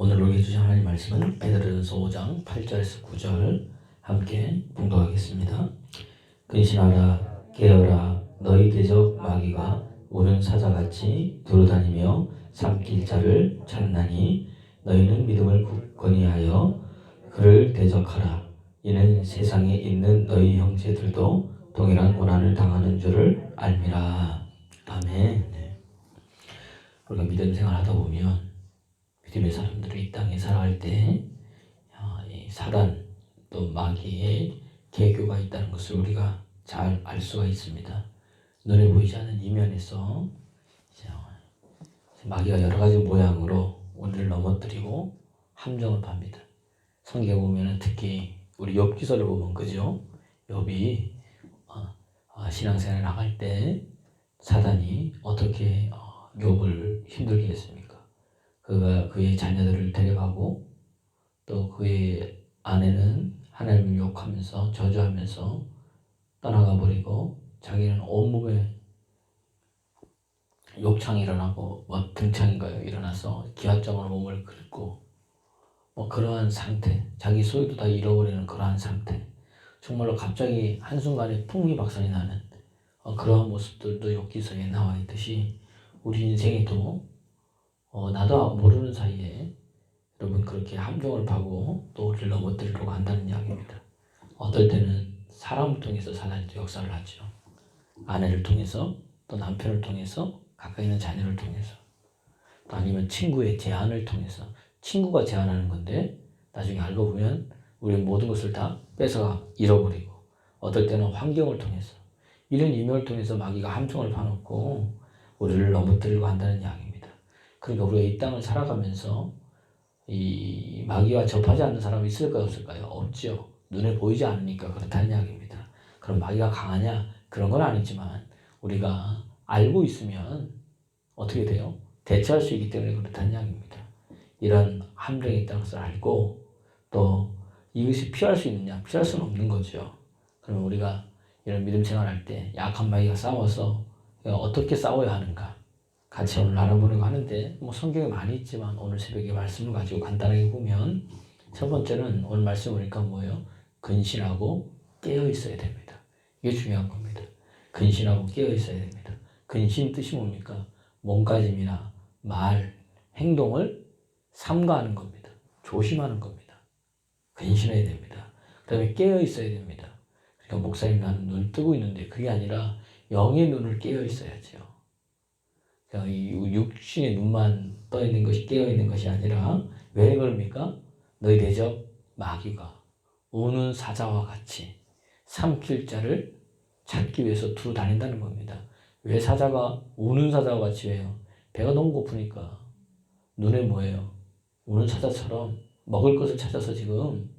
오늘 우리에게 주신 하나님 말씀은 베드로전서 5장 8절에서 9절 함께 봉독하겠습니다. 근신하라 깨어라 너희 대적 마귀가 우는 사자같이 두루다니며 삼킬 자를 찾나니 너희는 믿음을 굳건히 하여 그를 대적하라 이는 세상에 있는 너희 형제들도 동일한 고난을 당하는 줄을 알미라 아멘 네. 우리가 믿음 생활하다 보면 믿음의 사람들이 이 땅에 살아갈 때 어, 이 사단 또 마귀의 계교가 있다는 것을 우리가 잘 알 수가 있습니다. 눈에 보이지 않는 이면에서 마귀가 여러 가지 모양으로 우리를 넘어뜨리고 함정을 팝니다. 성경 보면은 특히 우리 욥 기서를 보면 그죠? 욥이 어, 어, 신앙생활 나갈 때 사단이 어떻게 어, 욥을 힘들게 했습니까? 그가 그의 자녀들을 데려가고 또 그의 아내는 하나님을 욕하면서 저주하면서 떠나가 버리고 자기는 온몸에 욕창이 일어나고 뭐 등창인가요. 일어나서 기합장으로 몸을 긁고 뭐 그러한 상태 자기 소유도 다 잃어버리는 그러한 상태. 정말로 갑자기 한순간에 풍비박산이 나는 어, 그러한 모습들도 욥기서에 나와 있듯이 우리 인생에도 어, 나도 모르는 사이에 여러분 그렇게 함정을 파고 또 우리를 넘어뜨리려고 한다는 이야기입니다. 어떨 때는 사람을 통해서 사단이 또 역사를 하죠. 아내를 통해서 또 남편을 통해서 가까이 있는 자녀를 통해서 또 아니면 친구의 제안을 통해서 친구가 제안하는 건데 나중에 알고 보면 우리 모든 것을 다 뺏어가 잃어버리고 어떨 때는 환경을 통해서 이런 인연을 통해서 마귀가 함정을 파놓고 우리를 넘어뜨리려고 한다는 이야기입니다. 그러니까 우리가 이 땅을 살아가면서 이 마귀와 접하지 않는 사람이 있을까요 없을까요? 없죠. 눈에 보이지 않으니까 그렇다는 이야기입니다. 그럼 마귀가 강하냐? 그런 건 아니지만 우리가 알고 있으면 어떻게 돼요? 대처할 수 있기 때문에 그렇다는 이야기입니다. 이런 함정이 있다는 것을 알고 또 이것이 피할 수 있느냐? 피할 수는 없는 거죠. 그러면 우리가 이런 믿음 생활할 때 약한 마귀가 싸워서 어떻게 싸워야 하는가? 같이 오늘 알아보려고 하는데 뭐 성경에 많이 있지만 오늘 새벽에 말씀을 가지고 간단하게 보면 첫 번째는 오늘 말씀 보니까 뭐예요? 근신하고 깨어 있어야 됩니다. 이게 중요한 겁니다. 근신하고 깨어 있어야 됩니다. 근신 뜻이 뭡니까? 몸가짐이나 말, 행동을 삼가하는 겁니다. 조심하는 겁니다. 근신해야 됩니다. 그 다음에 깨어 있어야 됩니다. 그러니까 목사님 나는 눈 뜨고 있는데 그게 아니라 영의 눈을 깨어 있어야죠. 그러니까 이 육신의 눈만 떠 있는 것이 깨어 있는 것이 아니라 왜 그럽니까? 너희 대적 마귀가 우는 사자와 같이 삼킬 자를 찾기 위해서 두루 다닌다는 겁니다. 왜 사자가 우는 사자와 같이 왜요? 배가 너무 고프니까 눈에 뭐예요? 우는 사자처럼 먹을 것을 찾아서 지금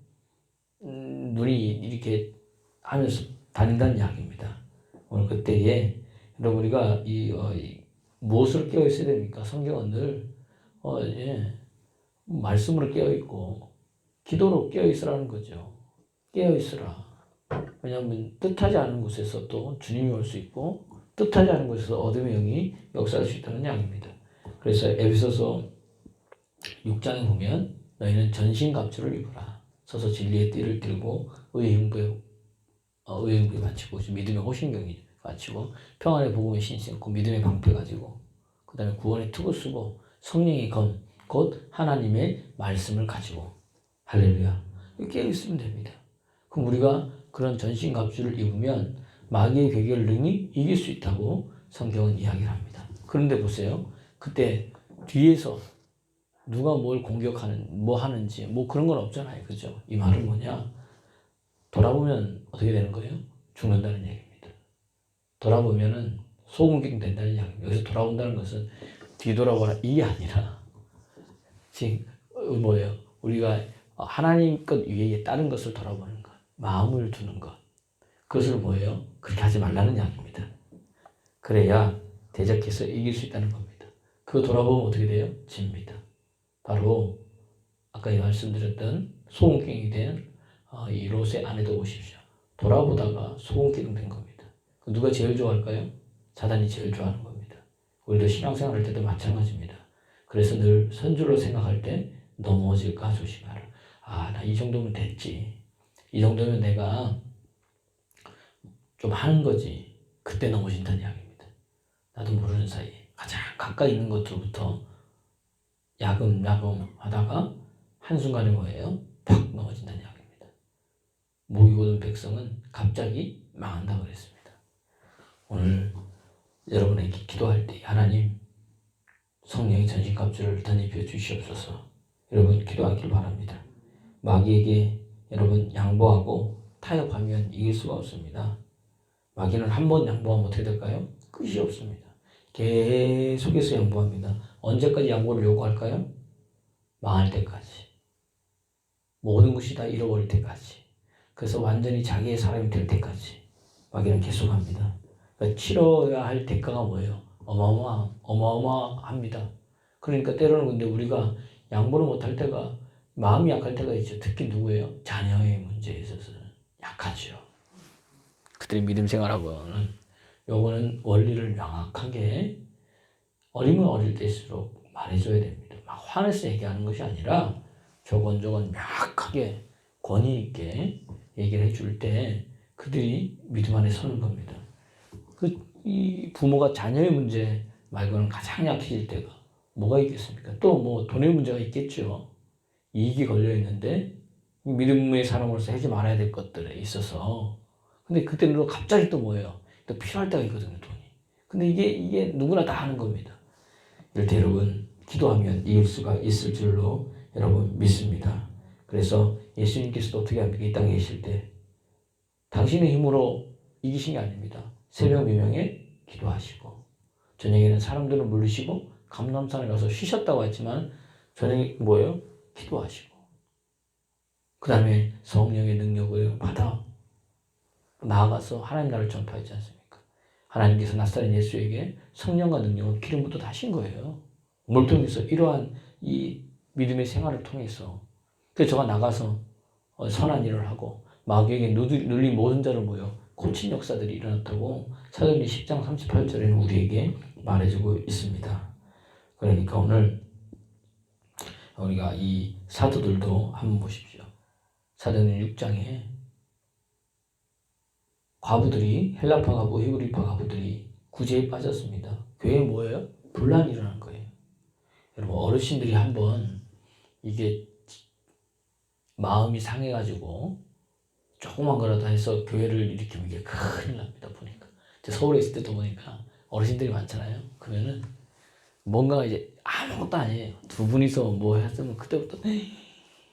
음, 눈이 이렇게 하면서 다닌다는 이야기입니다. 오늘 그때에 여러분 우리가 이, 어, 이 무엇을 깨어 있어야 됩니까? 성경은 늘 어, 예, 말씀으로 깨어 있고 기도로 깨어 있으라는 거죠. 깨어 있으라. 왜냐하면 뜻하지 않은 곳에서 또 주님이 올 수 있고 뜻하지 않은 곳에서 어둠의 영이 역사할 수 있다는 이야기입니다. 그래서 에베소서 6장에 보면 너희는 전신 갑주를 입어라. 서서 진리의 띠를 들고 의의 흥부에 어, 의의 흥부에 마치고 믿음의 호신경이 마치고 평안의 복음의 신신고 믿음의 방패 가지고 그 다음에 구원의 투구 쓰고 성령의 검, 곧 하나님의 말씀을 가지고 할렐루야 깨어 있으면 됩니다. 그럼 우리가 그런 전신갑주를 입으면 마귀의 괴계를 능히 이길 수 있다고 성경은 이야기를 합니다. 그런데 보세요. 그때 뒤에서 누가 뭘 공격하는, 뭐 하는지, 뭐 그런 건 없잖아요. 그죠? 이 말은 뭐냐? 돌아보면 어떻게 되는 거예요? 죽는다는 얘기입니다. 돌아보면은 소공격 된다는 이야기입니다. 여기서 돌아온다는 것은 뒤돌아보라 이게 아니라 지금 뭐예요? 우리가 하나님 것 위에 다른 것을 돌아보는 것, 마음을 두는 것. 그것을 뭐예요? 그렇게 하지 말라는 이야기입니다. 그래야 대적해서 이길 수 있다는 겁니다. 그거 돌아보면 어떻게 돼요? 집니다. 바로 아까 말씀드렸던 소금갱이 된 이 롯의 아내도 보십시오. 돌아보다가 소금갱 된 겁니다. 누가 제일 좋아할까요? 사단이 제일 좋아하는 겁니다. 우리도 신앙생활 할 때도 마찬가지입니다. 그래서 늘 선주로 생각할 때 넘어질까 조심하라. 아, 나 이 정도면 됐지. 이 정도면 내가 좀 하는 거지. 그때 넘어진다는 이야기입니다. 나도 모르는 사이에 가장 가까이 있는 것들부터 야금야금 하다가 한순간에 뭐예요? 팍 넘어진다는 이야기입니다. 목이 고든 백성은 갑자기 망한다 그랬습니다. 오늘 여러분에게 기도할 때 하나님 성령의 전신갑주를 덧입혀 주시옵소서 여러분 기도하길 바랍니다. 마귀에게 여러분 양보하고 타협하면 이길 수가 없습니다. 마귀는 한 번 양보하면 어떻게 될까요? 끝이 없습니다. 계속해서 양보합니다. 언제까지 양보를 요구할까요? 망할 때까지. 모든 것이 다 잃어버릴 때까지. 그래서 완전히 자기의 사람이 될 때까지 마귀는 계속합니다. 그러니까 치러야 할 대가가 뭐예요? 어마어마 어마어마합니다. 그러니까 때로는 근데 우리가 양보를 못할 때가 마음이 약할 때가 있죠. 특히 누구예요? 자녀의 문제에 있어서는 약하죠. 그들의 믿음 생활하고는 요거는 원리를 명확하게 어리면 어릴 때일수록 말해줘야 됩니다. 막 화내서 얘기하는 것이 아니라 조곤조곤 명확하게 권위 있게 얘기를 해줄 때 그들이 믿음 안에 서는 겁니다. 그 이 부모가 자녀의 문제 말고는 가장 약해질 때가 뭐가 있겠습니까? 또 뭐 돈의 문제가 있겠죠. 이익이 걸려 있는데 믿음의 사람으로서 하지 말아야 될 것들에 있어서 근데 그때는 또 갑자기 또 뭐예요? 또 필요할 때가 있거든요, 돈이. 근데 이게 이게 누구나 다 하는 겁니다. 때 여러분 기도하면 이길 수가 있을 줄로 여러분 믿습니다. 그래서 예수님께서도 어떻게 합니까? 이 땅에 계실 때 당신의 힘으로 이기신 게 아닙니다. 새벽 미명에 기도하시고 저녁에는 사람들을 물리시고 감남산에 가서 쉬셨다고 했지만 저녁에 뭐예요? 기도하시고 그 다음에 성령의 능력을 받아 나아가서 하나님 나라를 전파하지 않습니까? 하나님께서 낯선 예수에게 성령과 능력을 기름부터 다신 거예요. 뭘 통해서 이러한 이 믿음의 생활을 통해서 그래서 저가 나가서 어, 선한 일을 하고 마귀에게 눌린 모든 자를 모여 고친 역사들이 일어났다고 사도행전 10장 38절에는 우리에게 말해주고 있습니다. 그러니까 오늘 우리가 이 사도들도 한번 보십시오. 사도행전 6장에 과부들이 헬라파 과부, 히브리파 과부들이 구제에 빠졌습니다. 교회에 뭐예요? 분란이 일어난 거예요. 여러분 어르신들이 한번 이게 마음이 상해가지고 조그만 거라도 해서 교회를 일으키면 이게 큰일 납니다. 보니까 서울에 있을 때도 보니까 어르신들이 많잖아요. 그러면은 뭔가 이제 아무것도 아니에요. 두 분이서 뭐 했으면 그때부터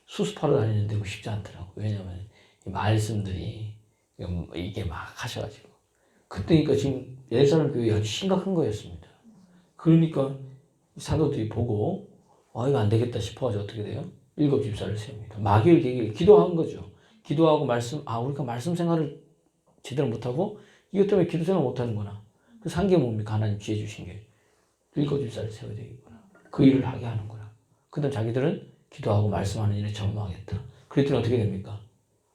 수습하러 다니는데 쉽지 않더라고. 왜냐면 이 말씀들이 이게 막 하셔가지고 그때니까 지금 예산을 교회 아주 심각한 거였습니다. 그러니까 사도들이 보고 아 이거 안 되겠다 싶어가지고 어떻게 돼요? 일곱 집사를 세웁니다. 마귀를 기도한 거죠. 기도하고 말씀 아 우리가 말씀 생활을 제대로 못하고 이것 때문에 기도 생활 못하는구나. 그 산게 뭡니까? 하나님 지혜 주신 게 일곱 집사를 세워야 되겠구나. 그 일을 하게 하는구나. 그 다음 자기들은 기도하고 말씀하는 일에 전무하겠다. 그랬더니 어떻게 됩니까?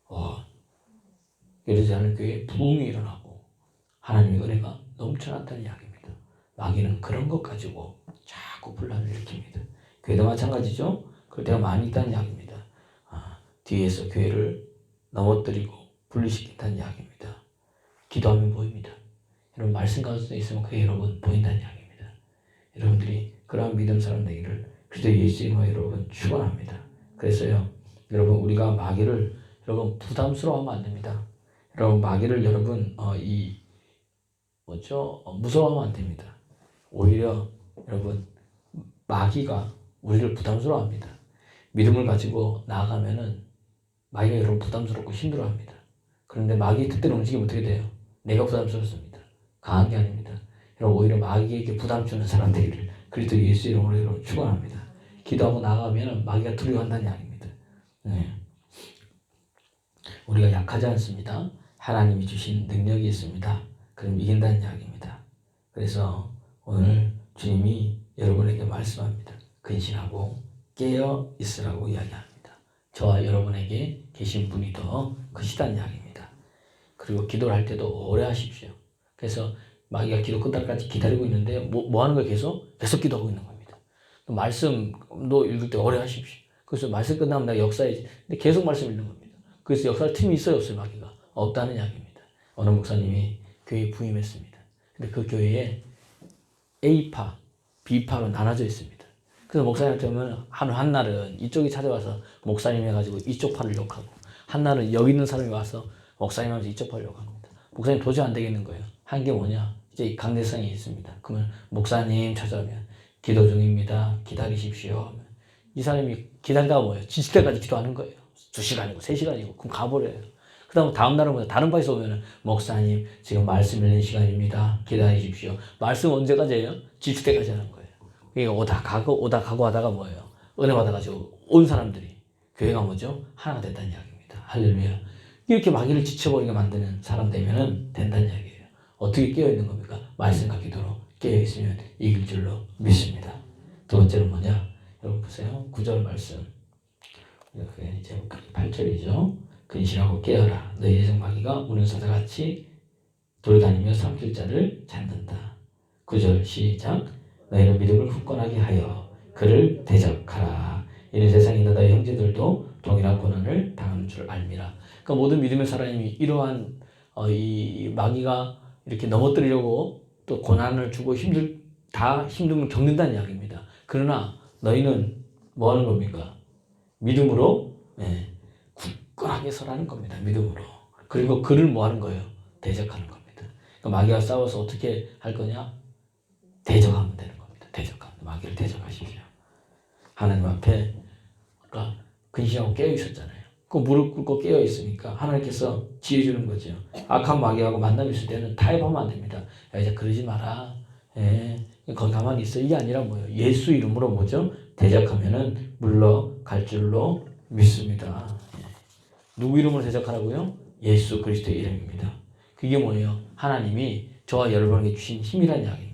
와 이러지 않을 교회에 부흥이 일어나고 하나님의 은혜가 넘쳐났다는 이야기입니다. 마귀는 그런 것 가지고 자꾸 분란을 일으킵니다. 교회도 마찬가지죠. 그럴 때가 많이 있다는 이야기입니다. 아, 뒤에서 교회를 넘어뜨리고 분리시킨다는 이야기입니다. 기도하면 보입니다. 여러분 말씀 가운데 있으면 그게 여러분 보인다는 이야기입니다. 여러분들이 그러한 믿음 사람 되기를 그리스도 예수 이름으로 여러분 축원합니다. 그래서요. 여러분 우리가 마귀를 여러분 부담스러워하면 안 됩니다. 여러분 마귀를 여러분 어, 이 뭐죠 어, 무서워하면 안 됩니다. 오히려 여러분 마귀가 우리를 부담스러워합니다. 믿음을 가지고 나아가면은 마귀가 여러분 부담스럽고 힘들어합니다. 그런데 마귀 뜻대로 움직이면 어떻게 돼요? 내가 부담스럽습니다. 강한 게 아닙니다. 여러분 오히려 마귀에게 부담 주는 사람 되기를 그리스도 예수 이름으로 여러분 축원합니다. 기도하고 나가면은 마귀가 두려워한다는 이야기입니다. 네. 우리가 약하지 않습니다. 하나님이 주신 능력이 있습니다. 그럼 이긴다는 이야기입니다. 그래서 오늘 주님이 여러분에게 말씀합니다. 근신하고 깨어 있으라고 이야기합니다. 저와 여러분에게 계신 분이 더 크시다는 이야기입니다. 그리고 기도를 할 때도 오래 하십시오. 그래서 마귀가 기도 끝날까지 기다리고 있는데 뭐, 뭐 하는 거 계속? 계속 기도하고 있는 겁니다. 말씀도 읽을 때 오래 하십시오. 그래서 말씀 끝나면 내가 역사에 근데 계속 말씀 읽는 겁니다. 그래서 역사할 틈이 있어요 없어요 마귀가 없다는 이야기입니다. 어느 목사님이 교회에 부임했습니다. 근데 그 교회에 A파, B파로 나눠져 있습니다. 그래서 목사님한테 오면 한, 한 날은 이쪽이 찾아와서 목사님 해가지고 이쪽 파를 욕하고 한 날은 여기 있는 사람이 와서 목사님 하면서 이쪽 파를 욕합니다. 목사님 도저히 안 되겠는 거예요. 한 게 뭐냐? 이제 이 강대성이 있습니다. 그러면 목사님 찾아오면 기도 중입니다. 기다리십시오. 이 사람이 기다리다가 뭐예요? 지칠 때까지 기도하는 거예요. 두 시간이고 세 시간이고 그럼 가버려요. 그 다음 다음 날은 뭐야? 다른 파에서 오면은 목사님 지금 말씀 읽는 시간입니다. 기다리십시오. 말씀 언제까지예요? 지칠 때까지 하는 거예요. 이게 오다 가고 오다 가고 하다가 뭐예요? 은혜 받아가지고 온 사람들이 교회가 뭐죠? 하나가 됐다는 이야기입니다. 할렐루야. 이렇게 마귀를 지쳐버리게 만드는 사람 되면은 된다는 이야기예요. 어떻게 깨어 있는 겁니까? 말씀과 기도로 깨어 있으면 이길 줄로 믿습니다. 두 번째는 뭐냐? 여러분 보세요. 구절 말씀. 이렇게 이제 8절이죠. 근신하고 깨어라. 너희 예정 마귀가 우는 사자같이 돌아다니며 삼킬 자를 찾는다. 9절 시작. 너희는 믿음을 굳건하게 하여 그를 대적하라. 이는 세상에 있는 너희 형제들도 동일한 고난을 당하는 줄 알미라. 그러니까 모든 믿음의 사람이 이러한 어, 이 마귀가 이렇게 넘어뜨리려고 또 고난을 주고 힘들 다 힘듦을 겪는다는 이야기입니다. 그러나 너희는 뭐 하는 겁니까? 믿음으로 예, 굳건하게 서라는 겁니다. 믿음으로. 그리고 그를 뭐 하는 거예요? 대적하는 겁니다. 그러니까 마귀와 싸워서 어떻게 할 거냐? 대적하면 되는 겁니다. 대적하면 마귀를 대적하십시오. 하나님 앞에 아까 근신하고 깨어 있었잖아요. 그 무릎 꿇고 깨어 있으니까 하나님께서 지혜 주는 거죠. 악한 마귀하고 만남 있을 때는 타협하면 안 됩니다. 야 이제 그러지 마라. 예, 거기 가만히 있어. 이게 아니라 뭐예요? 예수 이름으로 뭐죠? 대적하면은 물러갈 줄로 믿습니다. 예. 누구 이름으로 대적하라고요? 예수 그리스도의 이름입니다. 그게 뭐예요? 하나님이 저와 여러분에게 주신 힘이라는 이야기입니다.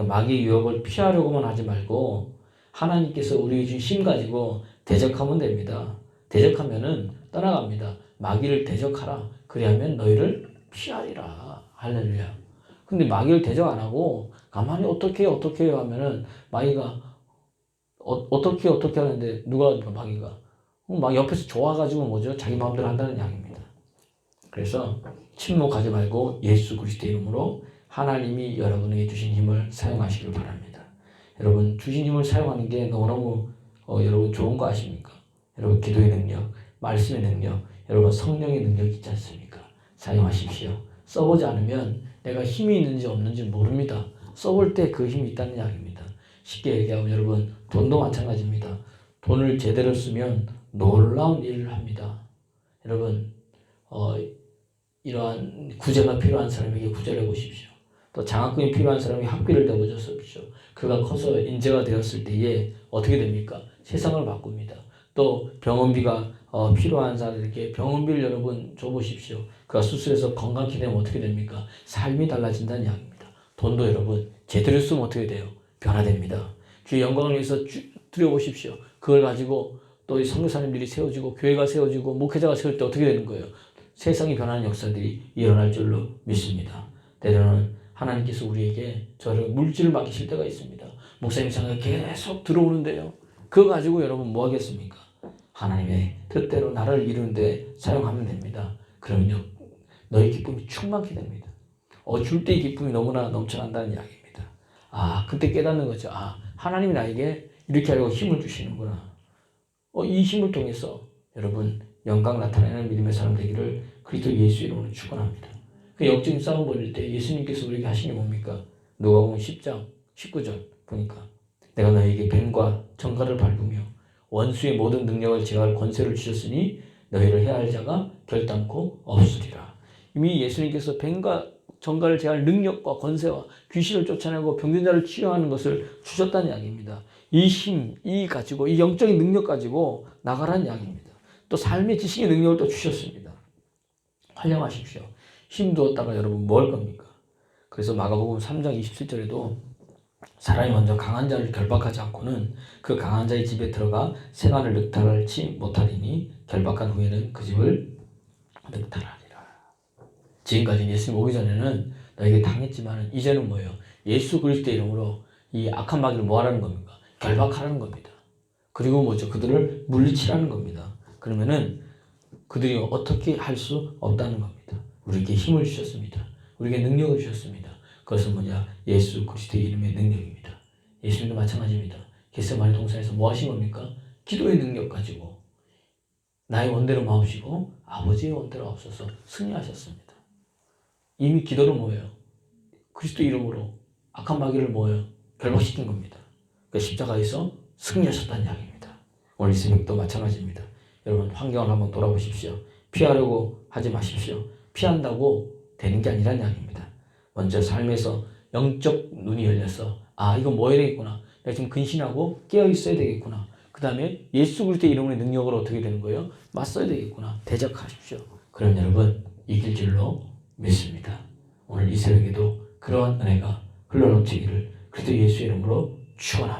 그러니까 마귀의 유혹을 피하려고만 하지 말고 하나님께서 우리에게 주신 힘 가지고 대적하면 됩니다. 대적하면은 떠나갑니다. 마귀를 대적하라. 그리하면 너희를 피하리라. 할렐루야. 근데 마귀를 대적 안 하고 가만히 어떻게 어떻게 하면은 마귀가 어, 떻게 어떻게 하는데 누가 마귀가 어, 막 옆에서 좋아가지고 뭐죠? 자기 마음대로 한다는 이야기입니다. 그래서 침묵하지 말고 예수 그리스도 이름으로 하나님이 여러분에게 주신 힘을 사용하시길 바랍니다. 여러분 주신 힘을 사용하는 게 너무너무 어, 여러분 좋은 거 아십니까? 여러분 기도의 능력, 말씀의 능력, 여러분 성령의 능력이 있지 않습니까? 사용하십시오. 써보지 않으면 내가 힘이 있는지 없는지 모릅니다. 써볼 때 그 힘이 있다는 이야기입니다. 쉽게 얘기하면 여러분 돈도 마찬가지입니다. 돈을 제대로 쓰면 놀라운 일을 합니다. 여러분 어, 이러한 구제가 필요한 사람에게 구제를 해보십시오. 또 장학금이 필요한 사람이 학비를 내보셨습시오. 그가 커서 인재가 되었을 때에 어떻게 됩니까? 세상을 바꿉니다. 또 병원비가 어, 필요한 사람들에게 병원비를 여러분 줘보십시오. 그가 수술해서 건강케 되면 어떻게 됩니까? 삶이 달라진다는 이야기입니다. 돈도 여러분 제대로 쓰면 어떻게 돼요? 변화됩니다. 주의 영광을 위해서 주, 드려보십시오. 그걸 가지고 또 성교사님들이 세워지고 교회가 세워지고 목회자가 세울 때 어떻게 되는 거예요? 세상이 변하는 역사들이 일어날 줄로 믿습니다. 때로는 하나님께서 우리에게 저를 물질을 맡기실 때가 있습니다. 목사님 생각이 계속 들어오는데요. 그거 가지고 여러분 뭐 하겠습니까? 하나님의 뜻대로 나를 이루는데 사용하면 됩니다. 그러면요, 너희 기쁨이 충만케 됩니다. 어, 줄 때의 기쁨이 너무나 넘쳐난다는 이야기입니다. 아, 그때 깨닫는 거죠. 아, 하나님이 나에게 이렇게 하려고 힘을 주시는구나. 어, 이 힘을 통해서 여러분 영광 나타내는 믿음의 사람 되기를 그리스도 예수 이름으로 축원합니다. 그 역적인 싸움 벌일 때 예수님께서 우리에게 하신 게 뭡니까? 누가복음 10장 19절 보니까 내가 너에게 뱀과 정갈을 밟으며 원수의 모든 능력을 제어할 권세를 주셨으니 너희를 해할 자가 결단코 없으리라. 이미 예수님께서 뱀과 정갈을 제할 능력과 권세와 귀신을 쫓아내고 병든 자를 치유하는 것을 주셨다는 이야기입니다. 이 힘, 이 가지고 이 영적인 능력 가지고 나가라는 이야기입니다. 또 삶의 지식의 능력을 또 주셨습니다. 활용하십시오. 힘도 얻다가 여러분 뭐할 겁니까? 그래서 마가복음 3장 27절에도 사람이 먼저 강한 자를 결박하지 않고는 그 강한 자의 집에 들어가 생활을 늑탈치 못하리니 결박한 후에는 그 집을 늑탈하리라. 지금까지 예수님 오기 전에는 너에게 당했지만 이제는 뭐예요? 예수 그리스도 이름으로 이 악한 마귀를 뭐 하라는 겁니까? 결박하라는 겁니다. 그리고 뭐죠? 그들을 물리치라는 겁니다. 그러면은 그들이 어떻게 할 수 없다는 겁니다. 우리에게 힘을 주셨습니다. 우리에게 능력을 주셨습니다. 그것은 뭐냐? 예수 그리스도의 이름의 능력입니다. 예수님도 마찬가지입니다. 겟세마네 동산에서 뭐 하신 겁니까? 기도의 능력 가지고 나의 원대로 마옵시고 아버지의 원대로 앞서서 승리하셨습니다. 이미 기도는 뭐예요? 그리스도 이름으로 악한 마귀를 뭐예요? 결박시킨 겁니다. 그 십자가에서 승리하셨다는 이야기입니다. 오늘 이 새벽도 마찬가지입니다. 여러분 환경을 한번 돌아보십시오. 피하려고 하지 마십시오. 피한다고 되는 게 아니라는 이야기입니다. 먼저 삶에서 영적 눈이 열려서 아 이거 뭐 해야 되겠구나. 내가 지금 근신하고 깨어 있어야 되겠구나. 그 다음에 예수 그리스도의 이름의 능력으로 어떻게 되는 거예요? 맞서야 되겠구나. 대적하십시오. 그럼 여러분 이길 줄로 믿습니다. 오늘 이 새벽에도 그러한 은혜가 흘러넘치기를 그리스도 예수의 이름으로 축원합니다.